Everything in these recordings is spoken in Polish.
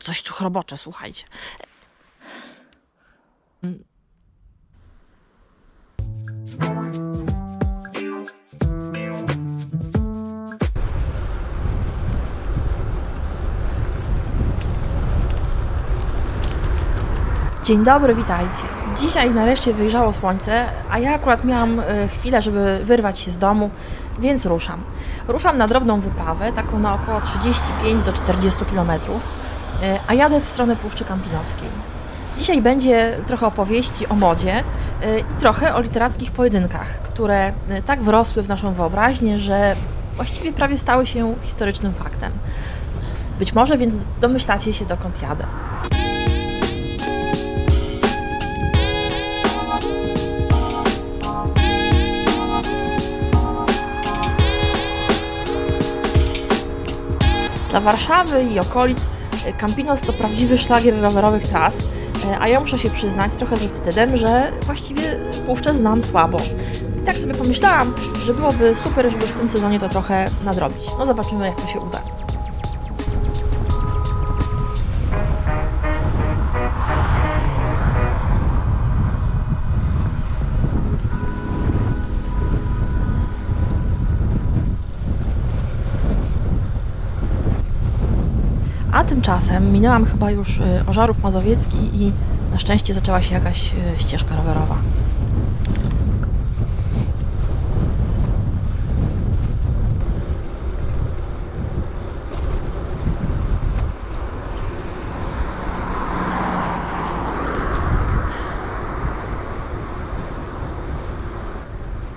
Coś tu chrobocze, słuchajcie. Dzień dobry, witajcie. Dzisiaj nareszcie wyjrzało słońce, a ja akurat miałam e, chwilę, żeby wyrwać się z domu, więc ruszam. Ruszam na drobną wyprawę, taką na około 35 do 40 km, a jadę w stronę Puszczy Kampinowskiej. Dzisiaj będzie trochę opowieści o modzie e, i trochę o literackich pojedynkach, które e, tak wrosły w naszą wyobraźnię, że właściwie prawie stały się historycznym faktem. Być może więc domyślacie się, dokąd jadę. Dla Warszawy i okolic e, Campinos to prawdziwy szlagier rowerowych tras, e, a ja muszę się przyznać trochę ze wstydem, że właściwie puszczę znam słabo. I tak sobie pomyślałam, że byłoby super, żeby w tym sezonie to trochę nadrobić. No zobaczymy, jak to się uda. A tymczasem minęłam chyba już y, Ożarów Mazowiecki i na szczęście zaczęła się jakaś y, ścieżka rowerowa.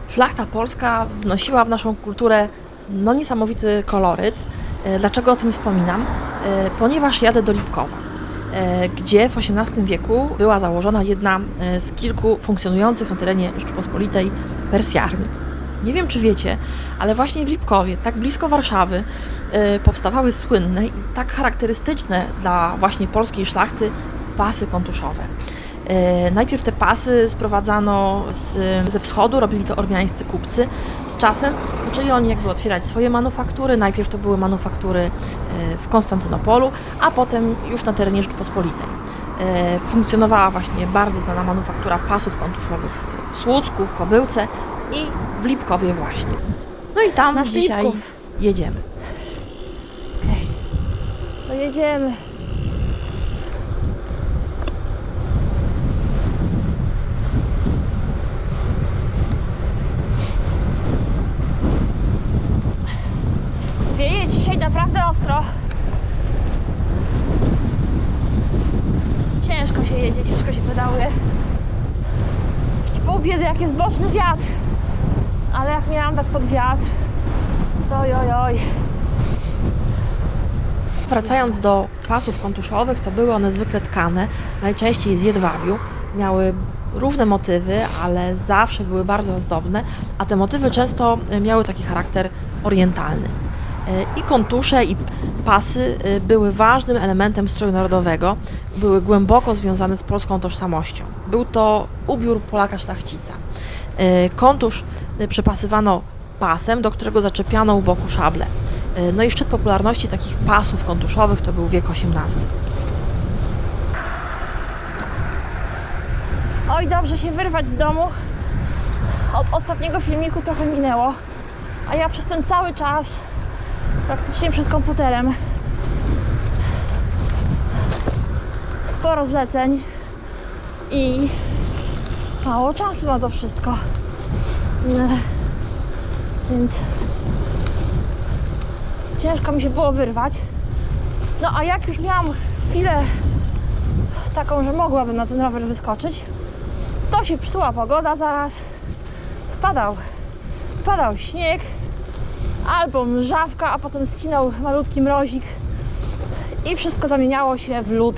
Szlachta polska wnosiła w naszą kulturę no niesamowity koloryt. E, Dlaczego o tym wspominam? E, Ponieważ jadę do Lipkowa, e, gdzie w XVIII wieku była założona jedna e, z kilku funkcjonujących na terenie Rzeczypospolitej persjarni. Nie wiem, czy wiecie, ale właśnie w Lipkowie, tak blisko Warszawy, powstawały słynne i tak charakterystyczne dla właśnie polskiej szlachty pasy kontuszowe. E, Najpierw te pasy sprowadzano z, ze wschodu, robili to ormiańscy kupcy. Z czasem zaczęli oni jakby otwierać swoje manufaktury. Najpierw to były manufaktury e, w Konstantynopolu, a potem już na terenie Rzeczpospolitej. E, Funkcjonowała właśnie bardzo znana manufaktura pasów kontuszowych w Słucku, w Kobyłce i w Lipkowie właśnie. No i tam Na dzisiaj jedziemy. To jedziemy. Wieje dzisiaj naprawdę ostro. Ciężko się jedzie, ciężko się pedałuje. Pół biedy, jak jest boczny wiatr. Ale jak miałam tak pod wiatr, to oj, oj. Wracając do pasów kontuszowych, to były one zwykle tkane, najczęściej z jedwabiu. Miały różne motywy, ale zawsze były bardzo ozdobne, a te motywy często miały taki charakter orientalny. I kontusze, i pasy y, były ważnym elementem stroju narodowego, były głęboko związane z polską tożsamością. Był to ubiór Polaka szlachcica. Y, Kontusz y, przepasywano pasem, do którego zaczepiano u boku szable. No i szczyt popularności takich pasów kontuszowych to był wiek XVIII. Oj, dobrze się wyrwać z domu. Od ostatniego filmiku trochę minęło, a ja przez ten cały czas praktycznie przed komputerem. Sporo zleceń i mało czasu na to wszystko. No, Więc ciężko mi się było wyrwać. No a jak już miałam chwilę taką, że mogłabym na ten rower wyskoczyć, to się psuła pogoda zaraz. Spadał, spadał śnieg albo mrzawka, a potem ścinał malutki mrozik i wszystko zamieniało się w lód.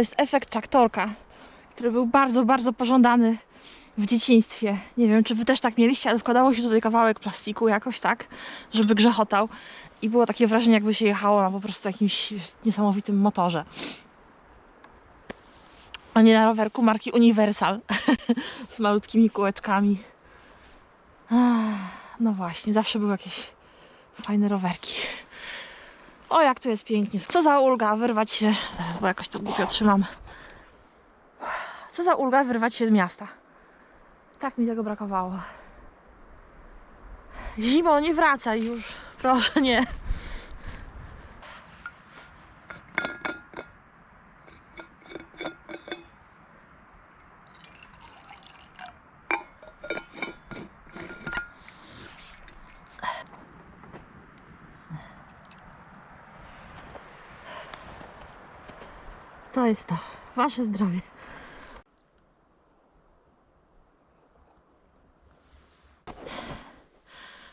Jest efekt traktorka, który był bardzo, bardzo pożądany w dzieciństwie. Nie wiem, czy wy też tak mieliście, ale wkładało się tutaj kawałek plastiku jakoś tak, żeby grzechotał. I było takie wrażenie, jakby się jechało na po prostu jakimś niesamowitym motorze. A nie na rowerku marki Universal z malutkimi kółeczkami. No właśnie, zawsze były jakieś fajne rowerki. O, jak tu jest pięknie. Co za ulga wyrwać się. Zaraz, bo jakoś to głupio trzymam. Co za ulga wyrwać się z miasta. Tak mi tego brakowało. Zimo, nie wracaj już. Proszę, nie. To jest to. Wasze zdrowie.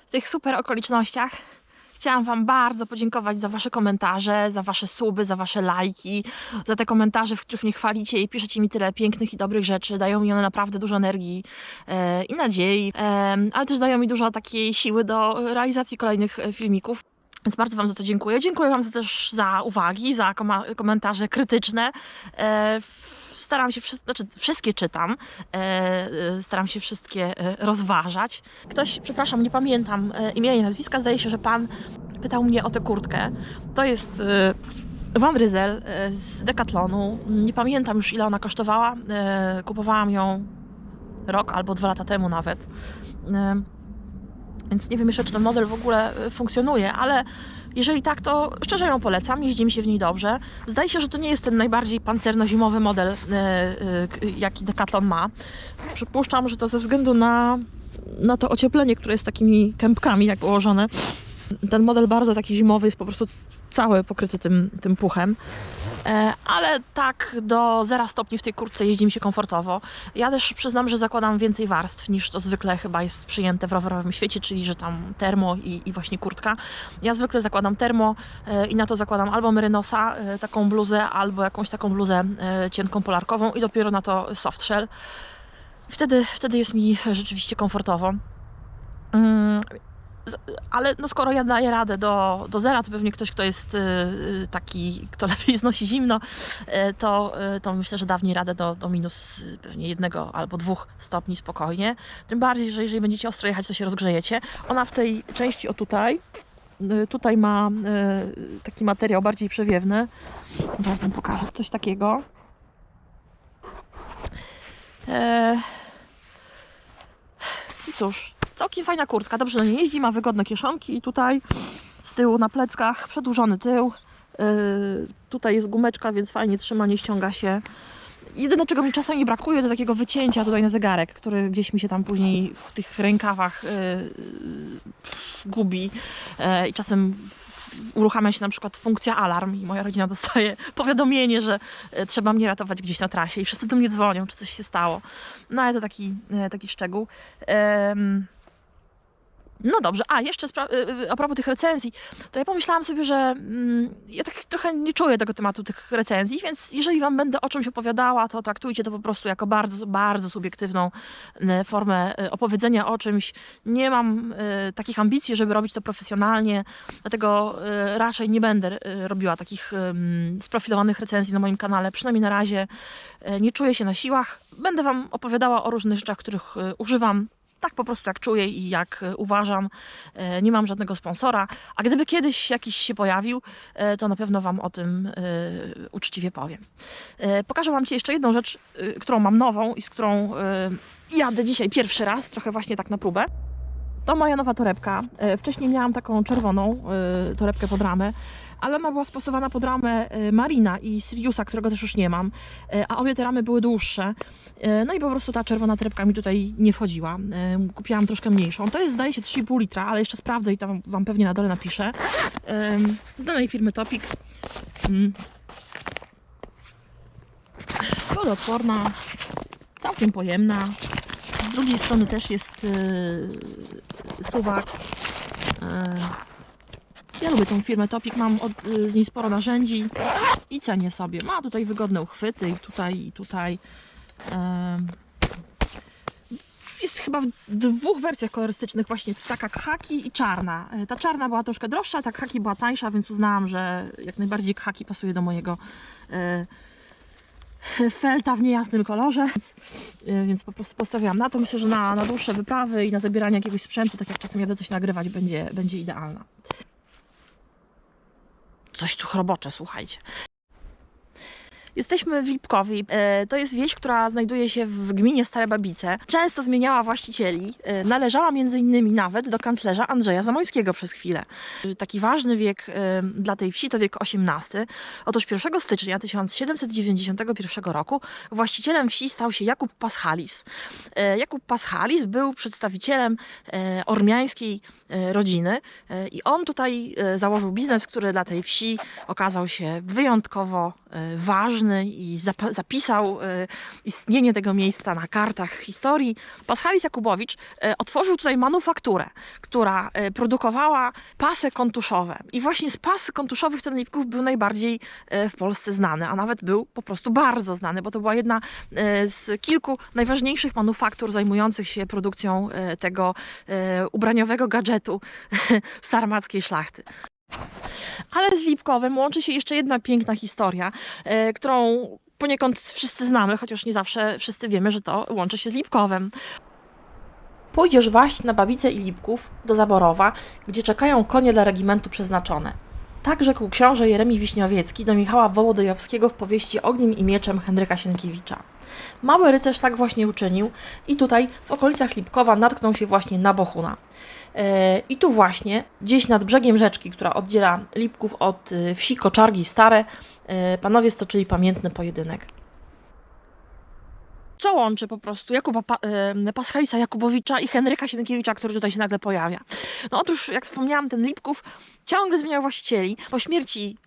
W tych super okolicznościach chciałam Wam bardzo podziękować za Wasze komentarze, za Wasze suby, za Wasze lajki, za te komentarze, w których mnie chwalicie i piszecie mi tyle pięknych i dobrych rzeczy. Dają mi one naprawdę dużo energii e, i nadziei, e, ale też dają mi dużo takiej siły do realizacji kolejnych e, filmików. Więc bardzo Wam za to dziękuję. Dziękuję Wam za też za uwagi, za komentarze krytyczne. E, staram się, wszy- znaczy wszystkie czytam, e, e, staram się wszystkie rozważać. Ktoś, przepraszam, nie pamiętam imienia i nazwiska, zdaje się, że Pan pytał mnie o tę kurtkę. To jest Van Ryzel z Decathlonu. Nie pamiętam już ile ona kosztowała. Kupowałam ją rok albo dwa lata temu nawet. Więc nie wiem jeszcze, czy ten model w ogóle y, funkcjonuje, ale jeżeli tak, to szczerze ją polecam. Jeździ mi się w niej dobrze. Zdaje się, że to nie jest ten najbardziej pancerno-zimowy model, y, y, jaki Decathlon ma. Przypuszczam, że to ze względu na, na to ocieplenie, które jest takimi kępkami jak położone. Ten model bardzo taki zimowy jest po prostu cały pokryty tym, tym puchem. E, ale tak do 0 stopni w tej kurtce jeździ mi się komfortowo. Ja też przyznam, że zakładam więcej warstw niż to zwykle chyba jest przyjęte w rowerowym świecie, czyli że tam termo i, i właśnie kurtka. Ja zwykle zakładam termo e, i na to zakładam albo merynosa, e, taką bluzę, albo jakąś taką bluzę cienką polarkową i dopiero na to soft shell. Wtedy, wtedy jest mi rzeczywiście komfortowo. Ale no skoro ja daję radę do, do zera, to pewnie ktoś, kto jest y, y, taki, kto lepiej znosi zimno, y, to, to myślę, że dawniej radę do, do minus pewnie jednego albo dwóch stopni spokojnie. Tym bardziej, że jeżeli będziecie ostro jechać, to się rozgrzejecie. Ona w tej części o tutaj, tutaj ma taki materiał bardziej przewiewny. Teraz Wam pokażę coś takiego. E, I cóż, całkiem fajna kurtka, dobrze na niej jeździ, ma wygodne kieszonki i tutaj z tyłu na pleckach przedłużony tył. Yy, tutaj jest gumeczka, więc fajnie trzyma, nie ściąga się. Jedyne, czego mi czasami brakuje, to takiego wycięcia tutaj na zegarek, który gdzieś mi się tam później w tych rękawach yy, gubi yy, i czasem uruchamia się na przykład funkcja alarm i moja rodzina dostaje powiadomienie, że e, trzeba mnie ratować gdzieś na trasie i wszyscy do mnie dzwonią, czy coś się stało. No ale to taki, e, taki szczegół. Em, No dobrze, a jeszcze y, y, a propos tych recenzji, to ja pomyślałam sobie, że mm, ja tak trochę nie czuję tego tematu tych recenzji, więc jeżeli Wam będę o czymś opowiadała, to traktujcie to po prostu jako bardzo, bardzo subiektywną y, formę y, opowiedzenia o czymś. Nie mam y, takich ambicji, żeby robić to profesjonalnie, dlatego y, raczej nie będę y, robiła takich ym, sprofilowanych recenzji na moim kanale, przynajmniej na razie. Y, Nie czuję się na siłach. Będę Wam opowiadała o różnych rzeczach, których y, używam tak po prostu jak czuję i jak e, uważam. E, Nie mam żadnego sponsora, a gdyby kiedyś jakiś się pojawił, e, to na pewno Wam o tym uczciwie powiem. Pokażę Wam jeszcze jedną rzecz, którą mam nową i z którą jadę dzisiaj pierwszy raz, trochę właśnie tak na próbę. To moja nowa torebka. Wcześniej miałam taką czerwoną torebkę pod ramę, ale ona była spasowana pod ramę e, Marina i Siriusa, którego też już nie mam, e, a obie te ramy były dłuższe. E, No i po prostu ta czerwona torebka mi tutaj nie wchodziła. Kupiłam troszkę mniejszą. To jest zdaje się 3,5 litra, ale jeszcze sprawdzę i tam Wam pewnie na dole napiszę. Z danej firmy Topik. Wodoodporna, całkiem pojemna. Z drugiej strony też jest suwak. Ja lubię tą firmę Topik, mam od, y, z niej sporo narzędzi i cenię sobie. Ma tutaj wygodne uchwyty i tutaj, i tutaj. Jest chyba w dwóch wersjach kolorystycznych, właśnie taka khaki i czarna. E, Ta czarna była troszkę droższa, ta khaki była tańsza, więc uznałam, że jak najbardziej khaki pasuje do mojego e, felta w niejasnym kolorze, więc, e, więc po prostu postawiłam na to. Myślę, że na, na dłuższe wyprawy i na zabieranie jakiegoś sprzętu, tak jak czasem jadę coś nagrywać, będzie, będzie idealna. Coś tu chrobocze, słuchajcie. Jesteśmy w Lipkowi. E, To jest wieś, która znajduje się w gminie Stare Babice. Często zmieniała właścicieli. E, Należała między innymi nawet do kanclerza Andrzeja Zamoyskiego przez chwilę. E, Taki ważny wiek dla tej wsi to wiek XVIII. Otóż 1 stycznia 1791 roku właścicielem wsi stał się Jakub Paschalis. Jakub Paschalis był przedstawicielem ormiańskiej rodziny i on tutaj założył biznes, który dla tej wsi okazał się wyjątkowo e, ważny i zap- zapisał e, istnienie tego miejsca na kartach historii. Paschalis Jakubowicz e, otworzył tutaj manufakturę, która e, produkowała pasy kontuszowe. I właśnie z pas kontuszowych ten Lipków był najbardziej w Polsce znany, a nawet był po prostu bardzo znany, bo to była jedna z kilku najważniejszych manufaktur zajmujących się produkcją tego ubraniowego gadżetu sarmackiej szlachty. Ale z Lipkowem łączy się jeszcze jedna piękna historia, e, którą poniekąd wszyscy znamy, chociaż nie zawsze wszyscy wiemy, że to łączy się z Lipkowem. Pójdziesz waść na Babicę i Lipków do Zaborowa, gdzie czekają konie dla regimentu przeznaczone. Tak rzekł książę Jeremi Wiśniowiecki do Michała Wołodyjowskiego w powieści Ogniem i Mieczem Henryka Sienkiewicza. Mały rycerz tak właśnie uczynił i tutaj w okolicach Lipkowa natknął się właśnie na Bohuna. I tu właśnie, gdzieś nad brzegiem rzeczki, która oddziela Lipków od y, wsi Koczargi Stare, e, panowie stoczyli pamiętny pojedynek. Co łączy po prostu Jakuba pa, e, Paschalisa Jakubowicza i Henryka Sienkiewicza, który tutaj się nagle pojawia? No otóż, jak wspomniałam, ten Lipków ciągle zmieniał właścicieli. Po śmierci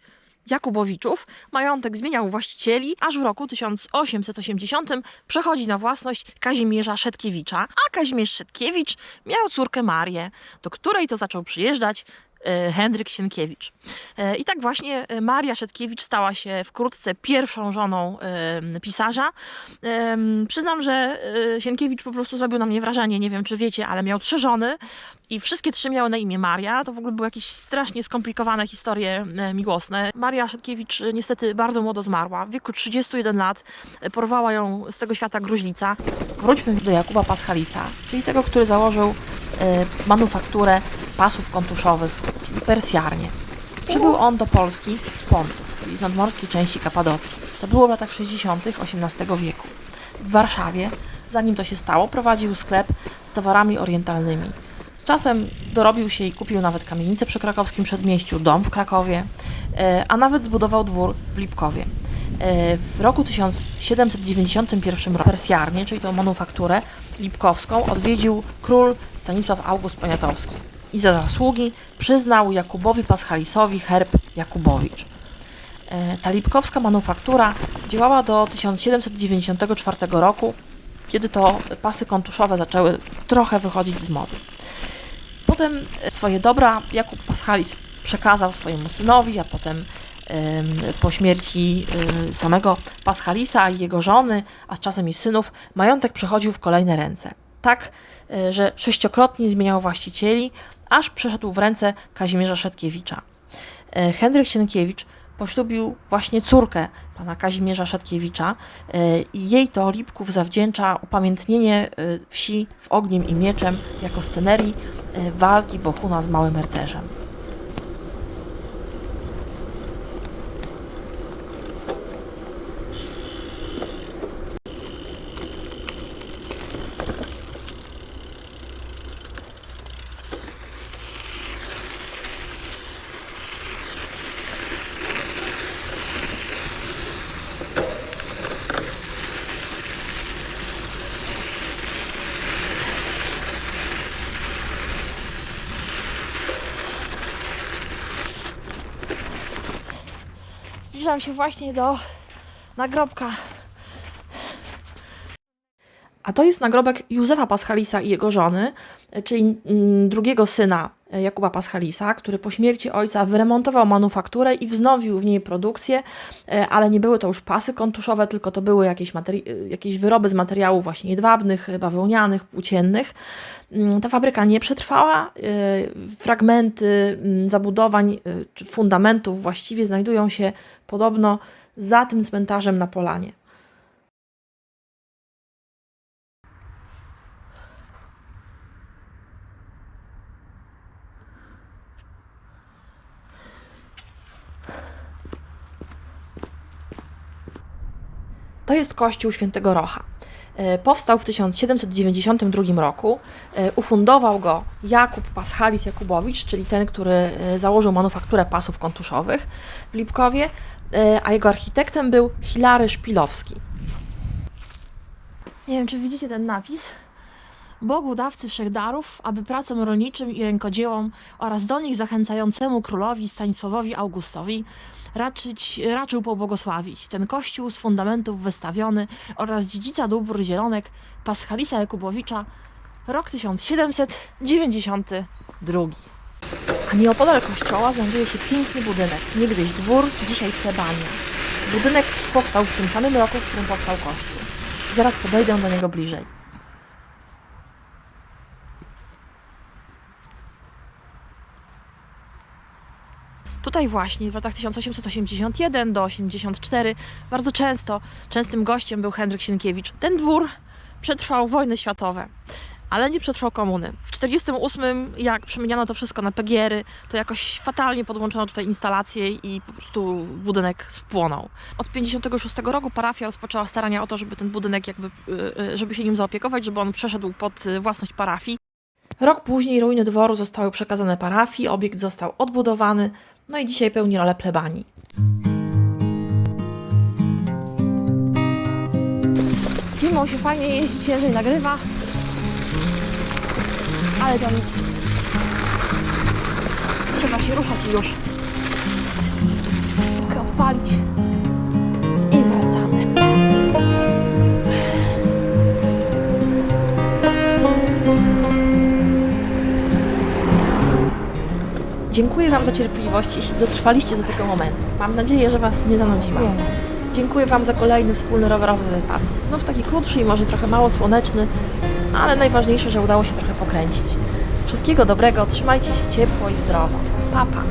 Jakubowiczów. Majątek zmieniał właścicieli, aż w roku 1880 przechodzi na własność Kazimierza Szetkiewicza, a Kazimierz Szetkiewicz miał córkę Marię, do której to zaczął przyjeżdżać Henryk Sienkiewicz. E, I tak właśnie e, Maria Szetkiewicz stała się wkrótce pierwszą żoną e, pisarza. E, Przyznam, że e, Sienkiewicz po prostu zrobił na mnie wrażenie, nie wiem czy wiecie, ale miał trzy żony i wszystkie trzy miały na imię Maria. To w ogóle były jakieś strasznie skomplikowane historie e, miłosne. Maria Szetkiewicz e, niestety bardzo młodo zmarła. W wieku 31 lat e, porwała ją z tego świata gruźlica. Wróćmy do Jakuba Paschalisa, czyli tego, który założył e, manufakturę pasów kontuszowych, czyli persjarnię. Przybył on do Polski z Pontu, czyli z nadmorskiej części Kapadocji. To było w latach 60. XVIII wieku. W Warszawie, zanim to się stało, prowadził sklep z towarami orientalnymi. Z czasem dorobił się i kupił nawet kamienicę przy krakowskim przedmieściu, dom w Krakowie, e, a nawet zbudował dwór w Lipkowie. W roku 1791 roku persjarnię, czyli tą manufakturę lipkowską, odwiedził król Stanisław August Poniatowski i za zasługi przyznał Jakubowi Paschalisowi herb Jakubowicz. E, Ta lipkowska manufaktura działała do 1794 roku, kiedy to pasy kontuszowe zaczęły trochę wychodzić z mody. Potem e, swoje dobra Jakub Paschalis przekazał swojemu synowi, a potem em, po śmierci y, samego Paschalisa i jego żony, a z czasem i synów, majątek przechodził w kolejne ręce. Tak, y, że sześciokrotnie zmieniał właścicieli, aż przeszedł w ręce Kazimierza Szetkiewicza. E, Henryk Sienkiewicz poślubił właśnie córkę pana Kazimierza Szetkiewicza e, i jej to Lipków zawdzięcza upamiętnienie e, wsi w ogniem i mieczem jako scenerii walki Bohuna z małym rycerzem. Zbliżam się właśnie do nagrobka. A to jest nagrobek Józefa Paschalisa i jego żony, czyli mm, drugiego syna Jakuba Paschalisa, który po śmierci ojca wyremontował manufakturę i wznowił w niej produkcję, e, ale nie były to już pasy kontuszowe, tylko to były jakieś, e, jakieś wyroby z materiałów właśnie jedwabnych, bawełnianych, płóciennych. Mm, Ta fabryka nie przetrwała. e, Fragmenty mm, zabudowań czy fundamentów właściwie znajdują się podobno za tym cmentarzem na Polanie. To jest kościół świętego Rocha. E, Powstał w 1792 roku. E, Ufundował go Jakub Paschalis Jakubowicz, czyli ten, który e, założył manufakturę pasów kontuszowych w Lipkowie, a jego architektem był Hilary Szpilowski. Nie wiem, czy widzicie ten napis. Bogu dawcy wszech darów, aby pracom rolniczym i rękodziełom oraz do nich zachęcającemu królowi Stanisławowi Augustowi raczyć, raczył pobłogosławić ten kościół z fundamentów wystawiony oraz dziedzica dóbr zielonek Paschalisa Jakubowicza, rok 1792. A nieopodal kościoła znajduje się piękny budynek, niegdyś dwór, dzisiaj plebania. Budynek powstał w tym samym roku, w którym powstał kościół. Zaraz podejdę do niego bliżej. Tutaj właśnie w latach 1881 do 84 bardzo często, częstym gościem był Henryk Sienkiewicz. Ten dwór przetrwał wojny światowe, ale nie przetrwał komuny. W 48 jak przemieniano to wszystko na PGR-y, to jakoś fatalnie podłączono tutaj instalacje i po prostu budynek spłonął. Od 56 roku parafia rozpoczęła starania o to, żeby ten budynek jakby, y, y, żeby się nim zaopiekować, żeby on przeszedł pod y, własność parafii. Rok później ruiny dworu zostały przekazane parafii, obiekt został odbudowany, no i dzisiaj pełni rolę plebanii. Zimą się fajnie jeździ, ciężej nagrywa. Ale to nic. Trzeba się ruszać i już. Mogę odpalić. Dziękuję Wam za cierpliwość, jeśli dotrwaliście do tego momentu. Mam nadzieję, że Was nie zanudziłam. Dziękuję Wam za kolejny wspólny rowerowy wypad. Znów taki krótszy i może trochę mało słoneczny, ale najważniejsze, że udało się trochę pokręcić. Wszystkiego dobrego, trzymajcie się ciepło i zdrowo. Pa, pa.